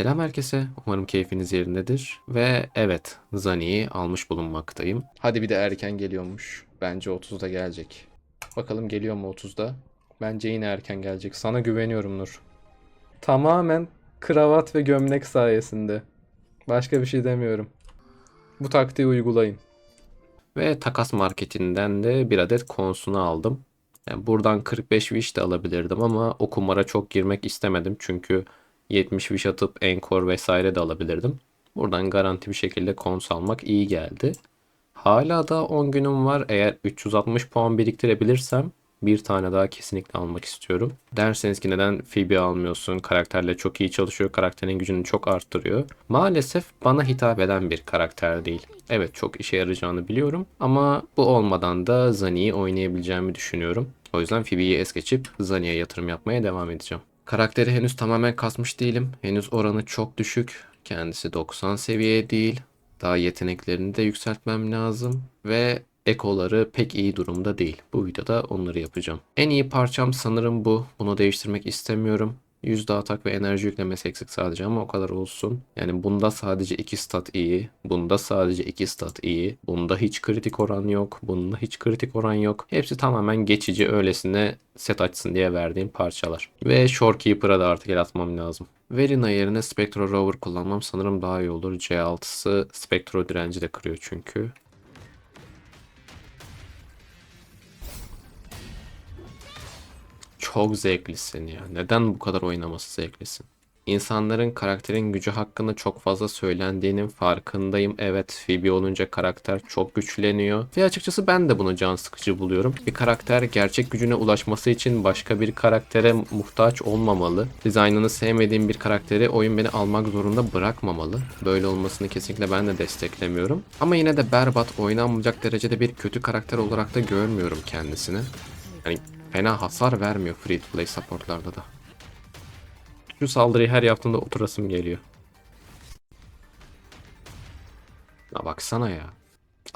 Selam herkese. Umarım keyfiniz yerindedir. Ve evet, Zani'yi almış bulunmaktayım. Hadi bir de erken geliyormuş. Bence 30'da gelecek. Bakalım geliyor mu 30'da? Bence yine erken gelecek. Sana güveniyorum Nur. Tamamen kravat ve gömlek sayesinde. Başka bir şey demiyorum. Bu taktiği uygulayın. Ve takas marketinden de bir adet konsunu aldım. Yani buradan 45 wish de alabilirdim ama o kumara çok girmek istemedim. Çünkü 70 wish atıp encore vesaire de alabilirdim. Buradan garanti bir şekilde kons almak iyi geldi. Hala da 10 günüm var. Eğer 360 puan biriktirebilirsem bir tane daha kesinlikle almak istiyorum. Derseniz ki neden Phoebe almıyorsun? Karakterle çok iyi çalışıyor. Karakterin gücünü çok arttırıyor. Maalesef bana hitap eden bir karakter değil. Evet çok işe yarayacağını biliyorum. Ama bu olmadan da Zani'yi oynayabileceğimi düşünüyorum. O yüzden Phoebe'yi es geçip Zani'ye yatırım yapmaya devam edeceğim. Karakteri henüz tamamen kasmış değilim. Henüz oranı çok düşük. Kendisi 90 seviye değil. Daha yeteneklerini de yükseltmem lazım. Ve ekoları pek iyi durumda değil. Bu videoda onları yapacağım. En iyi parçam sanırım bu. Bunu değiştirmek istemiyorum. Yüzde atak ve enerji yüklemesi eksik sadece ama o kadar olsun. Yani bunda sadece 2 stat iyi. Bunda sadece 2 stat iyi. Bunda hiç kritik oran yok. Bunda hiç kritik oran yok. Hepsi tamamen geçici öylesine set açsın diye verdiğim parçalar. Ve Shorekeeper'a da artık el atmam lazım. Verina yerine Spectro Rover kullanmam sanırım daha iyi olur. C6'sı Spectro direnci de kırıyor çünkü. Çok zevklisin ya. Neden bu kadar oynaması zevklisin? İnsanların karakterin gücü hakkında çok fazla söylendiğinin farkındayım. Evet Phoebe olunca karakter çok güçleniyor. Ve açıkçası ben de bunu can sıkıcı buluyorum. Bir karakter gerçek gücüne ulaşması için başka bir karaktere muhtaç olmamalı. Dizaynını sevmediğim bir karakteri oyun beni almak zorunda bırakmamalı. Böyle olmasını kesinlikle ben de desteklemiyorum. Ama yine de berbat oynanmayacak derecede bir kötü karakter olarak da görmüyorum kendisini. Yani fena hasar vermiyor free to play supportlarda da. Şu saldırıyı her yaptığımda oturasım geliyor. Ya baksana ya.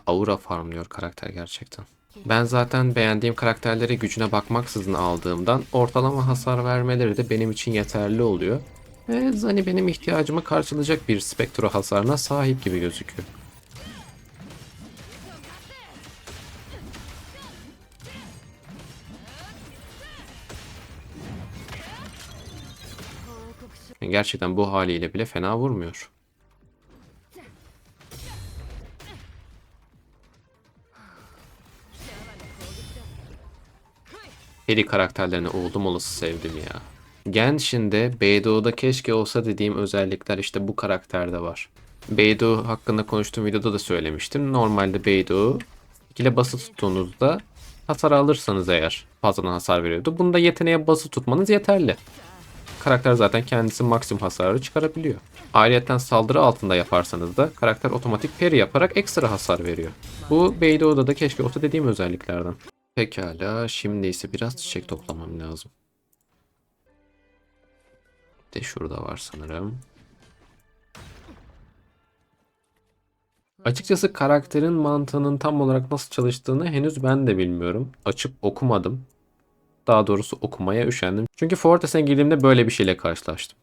Aura farmlıyor karakter gerçekten. Ben zaten beğendiğim karakterleri gücüne bakmaksızın aldığımdan ortalama hasar vermeleri de benim için yeterli oluyor. Ve Zani benim ihtiyacımı karşılayacak bir spektro hasarına sahip gibi gözüküyor. Yani Gerçekten bu haliyle bile fena vurmuyor. Harry karakterlerini oldum olası sevdim ya. Genshin'de Beidou'da keşke olsa dediğim özellikler işte bu karakterde var. Beidou hakkında konuştuğum videoda da söylemiştim. Normalde Beidou ile basılı tuttuğunuzda hasar alırsanız eğer fazladan hasar veriyordu. Bunda yeteneğe basılı tutmanız yeterli. Karakter zaten kendisi maksimum hasarı çıkarabiliyor. Ayrıyeten saldırı altında yaparsanız da karakter otomatik parry yaparak ekstra hasar veriyor. Bu Beidou'da da keşke olsa dediğim özelliklerden. Pekala şimdi ise biraz çiçek toplamam lazım. De şurada var sanırım. Açıkçası karakterin mantığının tam olarak nasıl çalıştığını henüz ben de bilmiyorum. Açıp okumadım. Daha doğrusu okumaya üşendim. Çünkü Fortes'e girdiğimde böyle bir şeyle karşılaştım.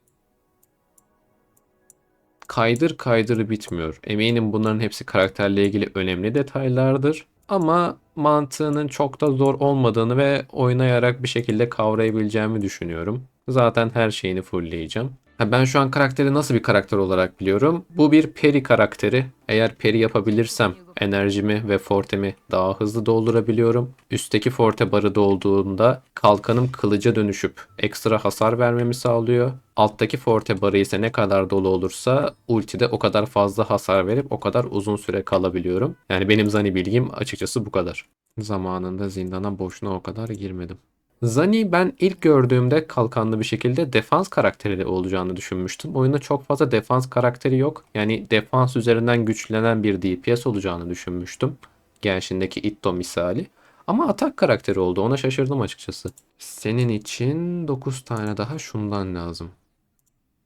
Kaydır kaydır bitmiyor. Eminim bunların hepsi karakterle ilgili önemli detaylardır. Ama mantığının çok da zor olmadığını ve oynayarak bir şekilde kavrayabileceğimi düşünüyorum. Zaten her şeyini fullleyeceğim. Ben şu an karakteri nasıl bir karakter olarak biliyorum? Bu bir peri karakteri. Eğer peri yapabilirsem enerjimi ve fortemi daha hızlı doldurabiliyorum. Üstteki forte barı dolduğunda kalkanım kılıca dönüşüp ekstra hasar vermemi sağlıyor. Alttaki forte barı ise ne kadar dolu olursa ultide o kadar fazla hasar verip o kadar uzun süre kalabiliyorum. Yani benim Zani bilgim açıkçası bu kadar. Zamanında zindana boşuna o kadar girmedim. Zani ben ilk gördüğümde kalkanlı bir şekilde defans karakteri olacağını düşünmüştüm. Oyunda çok fazla defans karakteri yok. Yani defans üzerinden güçlenen bir DPS olacağını düşünmüştüm. Genshin'deki Itto misali. Ama atak karakteri oldu. Ona şaşırdım açıkçası. Senin için 9 tane daha şundan lazım.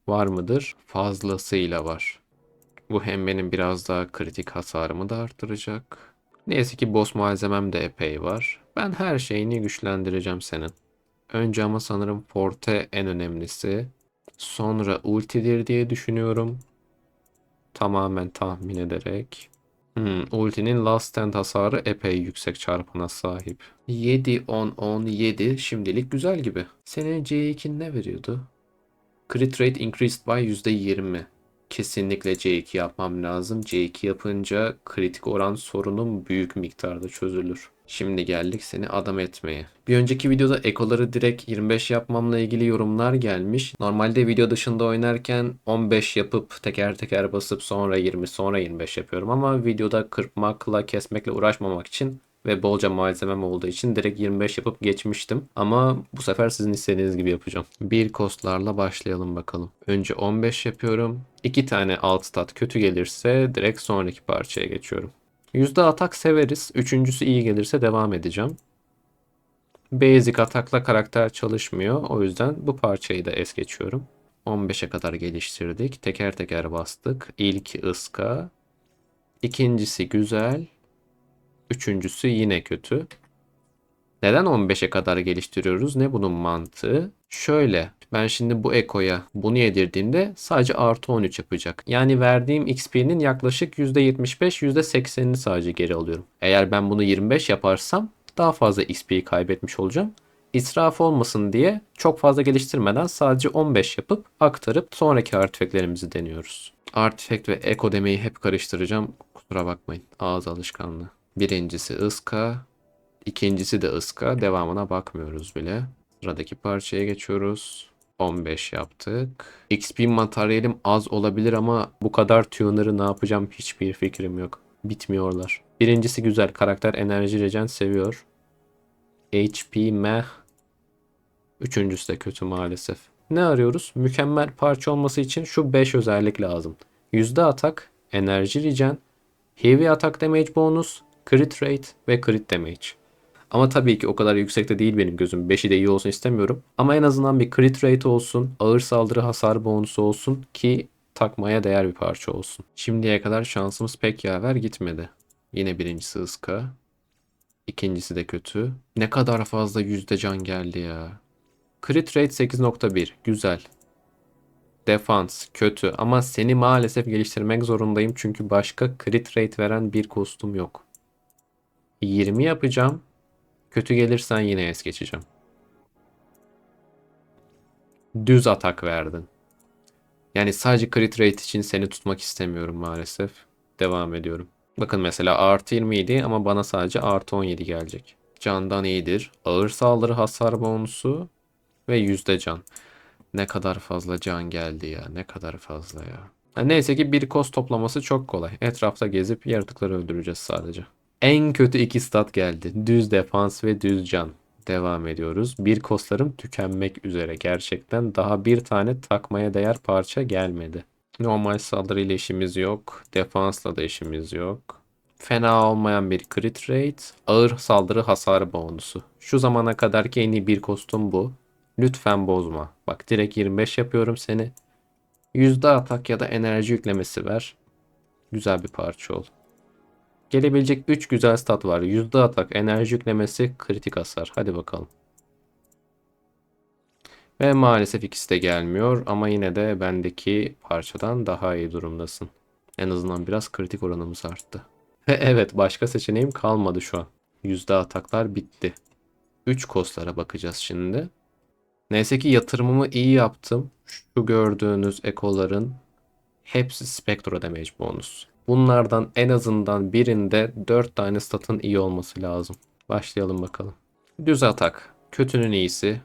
Var mıdır? Fazlasıyla var. Bu hem benim biraz daha kritik hasarımı da arttıracak. Neyse ki boss malzemem de epey var. Ben her şeyini güçlendireceğim senin. Önce ama sanırım Forte en önemlisi. Sonra ultidir diye düşünüyorum. Tamamen tahmin ederek. Hmm, ultinin last stand hasarı epey yüksek çarpana sahip. 7, 10, 10, 7 şimdilik güzel gibi. Senin C2 ne veriyordu? Crit rate increased by %20. Kesinlikle C2 yapmam lazım. C2 yapınca kritik oran sorunum büyük miktarda çözülür. Şimdi geldik seni adam etmeye. Bir önceki videoda ekoları direkt 25 yapmamla ilgili yorumlar gelmiş. Normalde video dışında oynarken 15 yapıp teker teker basıp sonra 20 sonra 25 yapıyorum ama videoda kırpmakla kesmekle uğraşmamak için ve bolca malzemem olduğu için direkt 25 yapıp geçmiştim. Ama bu sefer sizin istediğiniz gibi yapacağım. Bir kostlarla başlayalım bakalım. Önce 15 yapıyorum. 2 tane alt stat kötü gelirse direkt sonraki parçaya geçiyorum. Yüzde atak severiz. Üçüncüsü iyi gelirse devam edeceğim. Basic atakla karakter çalışmıyor. O yüzden bu parçayı da es geçiyorum. 15'e kadar geliştirdik. Teker teker bastık. İlk ıska. İkincisi güzel. Üçüncüsü yine kötü. Neden 15'e kadar geliştiriyoruz? Ne bunun mantığı? Şöyle ben şimdi bu ekoya bunu yedirdiğimde sadece artı 13 yapacak. Yani verdiğim XP'nin yaklaşık %75 %80'ini sadece geri alıyorum. Eğer ben bunu 25 yaparsam daha fazla XP'yi kaybetmiş olacağım. İsraf olmasın diye çok fazla geliştirmeden sadece 15 yapıp aktarıp sonraki artifeklerimizi deniyoruz. Artifekt ve eko demeyi hep karıştıracağım. Kusura bakmayın. Ağız alışkanlığı. Birincisi ıska. İkincisi de ıska. Devamına bakmıyoruz bile. Sıradaki parçaya geçiyoruz. 15 yaptık. XP materyalim az olabilir ama bu kadar tuner'ı ne yapacağım hiçbir fikrim yok. Bitmiyorlar. Birincisi güzel. Karakter enerji regen seviyor. HP meh. Üçüncüsü de kötü maalesef. Ne arıyoruz? Mükemmel parça olması için şu 5 özellik lazım. Yüzde atak, enerji regen, heavy atak damage bonus, crit rate ve crit damage. Ama tabii ki o kadar yüksekte değil benim gözüm. 5'i de iyi olsun istemiyorum. Ama en azından bir crit rate olsun, ağır saldırı hasar bonusu olsun ki takmaya değer bir parça olsun. Şimdiye kadar şansımız pek yaver gitmedi. Yine birincisi ıska. İkincisi de kötü. Ne kadar fazla yüzde can geldi ya. Crit rate 8.1. Güzel. Defans kötü ama seni maalesef geliştirmek zorundayım çünkü başka crit rate veren bir kostüm yok. 20 yapacağım. Kötü gelirsen yine es geçeceğim. Düz atak verdin. Yani sadece crit rate için seni tutmak istemiyorum maalesef. Devam ediyorum. Bakın mesela artı 20 idi ama bana sadece artı 17 gelecek. Candan iyidir. Ağır saldırı hasar bonusu ve yüzde can. Ne kadar fazla can geldi ya. Ne kadar fazla ya. Neyse ki bir kost toplaması çok kolay. Etrafta gezip yaratıkları öldüreceğiz sadece. En kötü iki stat geldi. Düz defans ve düz can. Devam ediyoruz. Bir kostlarım tükenmek üzere. Gerçekten daha bir tane takmaya değer parça gelmedi. Normal saldırı ile işimiz yok. Defansla da işimiz yok. Fena olmayan bir crit rate. Ağır saldırı hasarı bonusu. Şu zamana kadarki en iyi bir kostüm bu. Lütfen bozma. Bak direkt 25 yapıyorum seni. Yüzde atak ya da enerji yüklemesi ver. Güzel bir parça ol. Gelebilecek 3 güzel stat var. Yüzde atak, enerji yüklemesi, kritik hasar. Hadi bakalım. Ve maalesef ikisi de gelmiyor ama yine de bendeki parçadan daha iyi durumdasın. En azından biraz kritik oranımız arttı. Ve evet başka seçeneğim kalmadı şu an. Yüzde ataklar bitti. 3 kostlara bakacağız şimdi. Neyse ki yatırımımı iyi yaptım. Şu gördüğünüz ekoların hepsi Spectra Damage bonus. Bunlardan en azından birinde 4 tane statın iyi olması lazım. Başlayalım bakalım. Düz atak. Kötünün iyisi.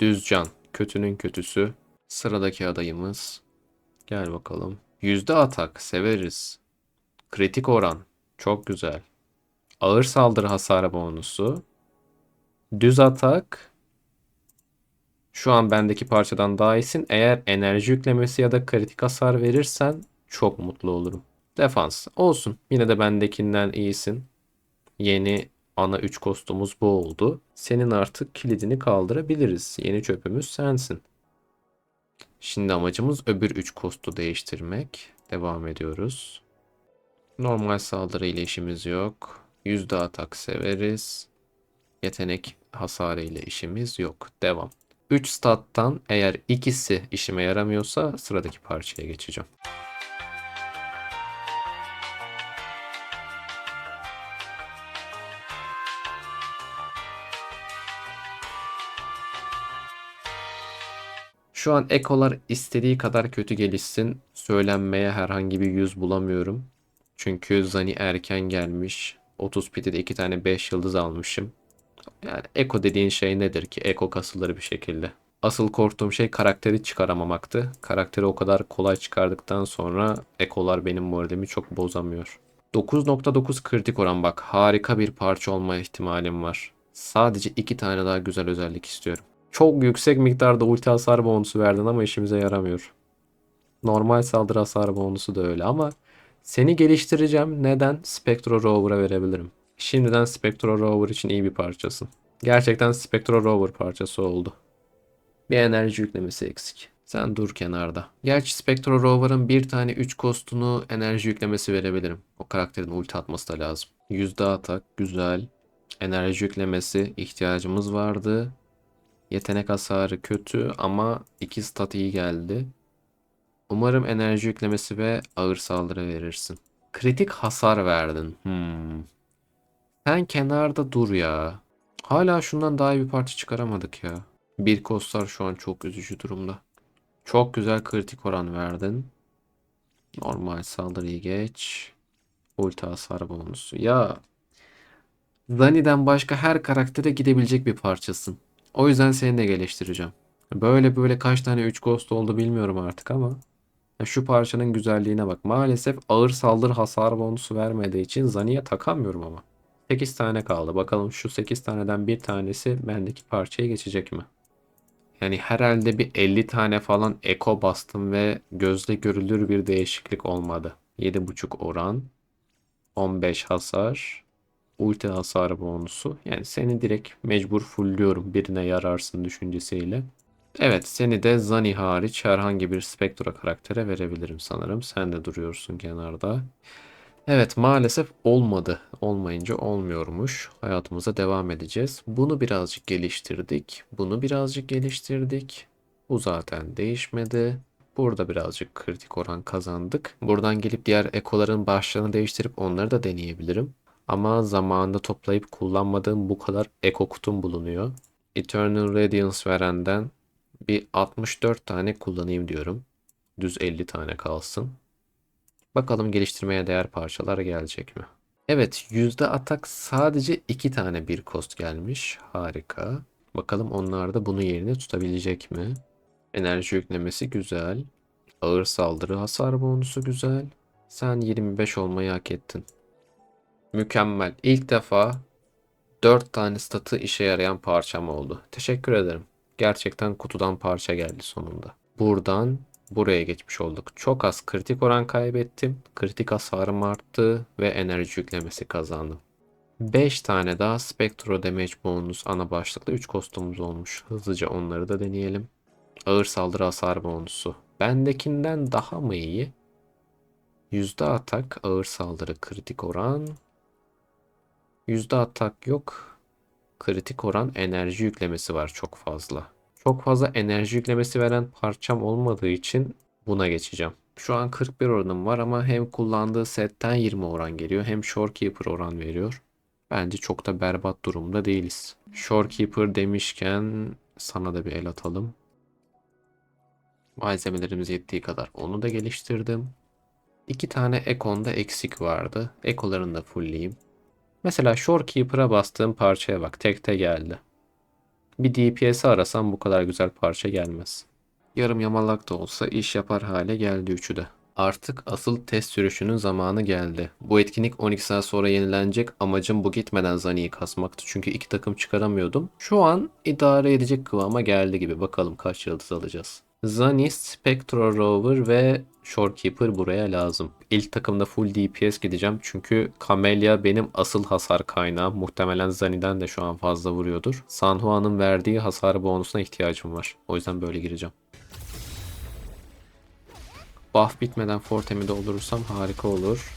Düz can. Kötünün kötüsü. Sıradaki adayımız. Gel bakalım. Yüzde atak. Severiz. Kritik oran. Çok güzel. Ağır saldırı hasarı bonusu. Düz atak. Şu an bendeki parçadan daha iyisin. Eğer enerji yüklemesi ya da kritik hasar verirsen çok mutlu olurum. Defans. Olsun. Yine de bendekinden iyisin. Yeni ana 3 kostumuz bu oldu. Senin artık kilidini kaldırabiliriz. Yeni çöpümüz sensin. Şimdi amacımız öbür 3 kostu değiştirmek. Devam ediyoruz. Normal saldırı ile işimiz yok. Yüzde atak severiz. Yetenek hasarı ile işimiz yok. Devam. 3 stat'tan eğer ikisi işime yaramıyorsa sıradaki parçaya geçeceğim. Şu an ekolar istediği kadar kötü gelişsin. Söylenmeye herhangi bir yüz bulamıyorum. Çünkü Zani erken gelmiş. 30 pitide 2 tane 5 yıldız almışım. Yani eko dediğin şey nedir ki? Eko kasılır bir şekilde. Asıl korktuğum şey karakteri çıkaramamaktı. Karakteri o kadar kolay çıkardıktan sonra ekolar benim moralimi çok bozamıyor. 9.9 kritik oran bak harika bir parça olma ihtimalim var. Sadece iki tane daha güzel özellik istiyorum. Çok yüksek miktarda ulti hasar bonusu verdin ama işimize yaramıyor. Normal saldırı hasar bonusu da öyle ama seni geliştireceğim. Neden? Spectro Rover'a verebilirim. Şimdiden Spectro Rover için iyi bir parçasın. Gerçekten Spectro Rover parçası oldu. Bir enerji yüklemesi eksik. Sen dur kenarda. Gerçi Spectro Rover'ın bir tane 3 kostunu enerji yüklemesi verebilirim. O karakterin ulti atması da lazım. Yüzde atak güzel. Enerji yüklemesi ihtiyacımız vardı. Yetenek hasarı kötü ama iki stat iyi geldi. Umarım enerji yüklemesi ve ağır saldırı verirsin. Kritik hasar verdin. Hmm. Sen kenarda dur ya. Hala şundan daha iyi bir parça çıkaramadık ya. Bir kostar şu an çok üzücü durumda. Çok güzel kritik oran verdin. Normal saldırıyı geç. Ulti hasar bonusu. Ya Zani'den başka her karaktere gidebilecek bir parçasın. O yüzden seni de geliştireceğim. Böyle böyle kaç tane 3 ghost oldu bilmiyorum artık ama. Şu parçanın güzelliğine bak. Maalesef ağır saldırı hasar bonusu vermediği için Zani'ye takamıyorum ama. 8 tane kaldı. Bakalım şu 8 taneden bir tanesi bendeki parçaya geçecek mi? Yani herhalde bir 50 tane falan eko bastım ve gözle görülür bir değişiklik olmadı. 7.5 oran, 15 hasar, ulti hasarı bonusu. Yani seni direkt mecbur fullliyorum birine yararsın düşüncesiyle. Evet seni de Zani hariç herhangi bir Spectra karaktere verebilirim sanırım. Sen de duruyorsun kenarda. Evet maalesef olmadı. Olmayınca olmuyormuş. Hayatımıza devam edeceğiz. Bunu birazcık geliştirdik. Bunu birazcık geliştirdik. Bu zaten değişmedi. Burada birazcık kritik oran kazandık. Buradan gelip diğer ekoların başlarını değiştirip onları da deneyebilirim. Ama zamanında toplayıp kullanmadığım bu kadar eko kutum bulunuyor. Eternal Radiance verenden bir 64 tane kullanayım diyorum. Düz 50 tane kalsın. Bakalım geliştirmeye değer parçalar gelecek mi? Evet yüzde atak sadece 2 tane bir kost gelmiş. Harika. Bakalım onlar da bunu yerine tutabilecek mi? Enerji yüklemesi güzel. Ağır saldırı hasar bonusu güzel. Sen 25 olmayı hak ettin. Mükemmel. İlk defa 4 tane statı işe yarayan parçam oldu. Teşekkür ederim. Gerçekten kutudan parça geldi sonunda. Buradan buraya geçmiş olduk. Çok az kritik oran kaybettim. Kritik hasarım arttı ve enerji yüklemesi kazandım. 5 tane daha Spectro Damage bonus ana başlıklı 3 kostumumuz olmuş. Hızlıca onları da deneyelim. Ağır saldırı hasar bonusu. Bendekinden daha mı iyi? Yüzde atak, ağır saldırı, kritik oran. Yüzde atak yok. Kritik oran enerji yüklemesi var çok fazla. Çok fazla enerji yüklemesi veren parçam olmadığı için buna geçeceğim. Şu an 41 oranım var ama hem kullandığı setten 20 oran geliyor hem Shorekeeper oran veriyor. Bence çok da berbat durumda değiliz. Shorekeeper demişken sana da bir el atalım. Malzemelerimiz yettiği kadar onu da geliştirdim. İki tane Ekon'da eksik vardı. Ekolarını da fullleyeyim. Mesela Shorekeeper'a bastığım parçaya bak. Tekte geldi. Bir DPS'i arasam bu kadar güzel parça gelmez. Yarım yamalak da olsa iş yapar hale geldi üçü de. Artık asıl test sürüşünün zamanı geldi. Bu etkinlik 12 saat sonra yenilenecek. Amacım bu gitmeden Zani'yi kasmaktı. Çünkü iki takım çıkaramıyordum. Şu an idare edecek kıvama geldi gibi. Bakalım kaç yıldız alacağız. Zani, Spectro Rover ve Shorekeeper buraya lazım. İlk takımda full DPS gideceğim. Çünkü Camellia benim asıl hasar kaynağım. Muhtemelen Zani'den de şu an fazla vuruyordur. San Juan'ın verdiği hasar bonusuna ihtiyacım var. O yüzden böyle gireceğim. Buff bitmeden Fortem'i doldurursam harika olur.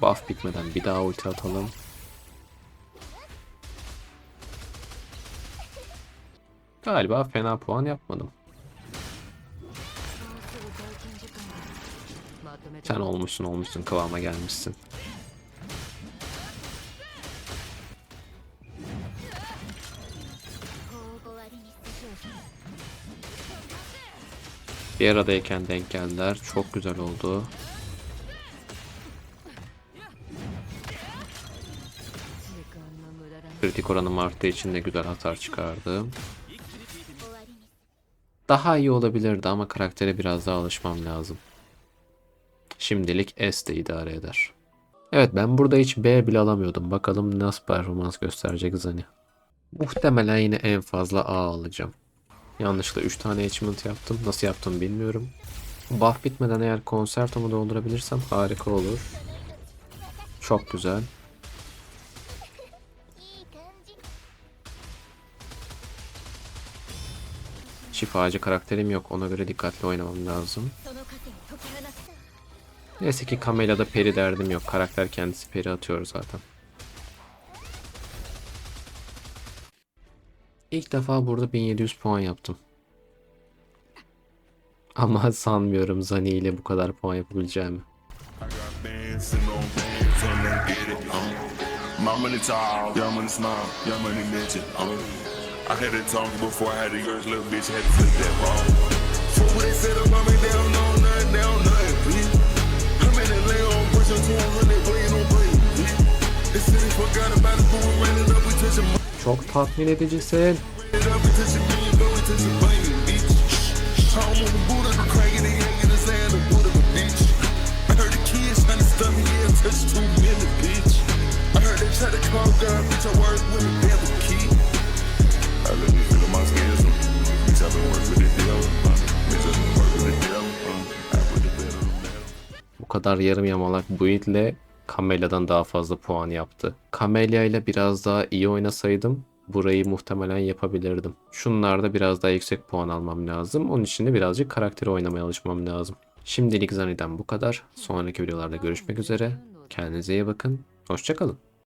Buff bitmeden bir daha ulti atalım. Galiba fena puan yapmadım. Sen olmuşsun olmuşsun kıvama gelmişsin. Bir aradayken denk geldiler. Çok güzel oldu. Kritik oranım arttığı için de güzel hasar çıkardı. Daha iyi olabilirdi ama karaktere biraz daha alışmam lazım. Şimdilik S de idare eder. Evet ben burada hiç B bile alamıyordum. Bakalım nasıl performans gösterecek Zani. Muhtemelen yine en fazla A alacağım. Yanlışlıkla 3 tane achievement yaptım. Nasıl yaptım bilmiyorum. Buff bitmeden eğer konsertomu doldurabilirsem harika olur. Çok güzel. Şifacı karakterim yok. Ona göre dikkatli oynamam lazım. Neyse ki Camellia'da peri derdim yok. Karakter kendisi peri atıyor zaten. İlk defa burada 1700 puan yaptım. Ama sanmıyorum Zani ile bu kadar puan yapabileceğimi. I had it talk before I had the girls, little bitch had to flip that ball. So what they said about me, they don't know nothing, they don't know it, bitch. I'm in LA on pushing 200, playing on play, bitch. They said they forgot about it, but we ran it up, we touching money, Çok tatmin edicisin. but the the the a the touch two million, bitch. I heard they try to call God, bitch, I work with a devil key. I let me feel my skin, so bitch, I've been working with the devil, bitch, I've been working with the devil. Bu kadar yarım yamalak build'le Camelia'dan daha fazla puan yaptı. Camellia ile biraz daha iyi oynasaydım burayı muhtemelen yapabilirdim. Şunlarda biraz daha yüksek puan almam lazım. Onun için de birazcık karakteri oynamaya alışmam lazım. Şimdilik Zani'den bu kadar. Sonraki videolarda görüşmek üzere. Kendinize iyi bakın. Hoşçakalın.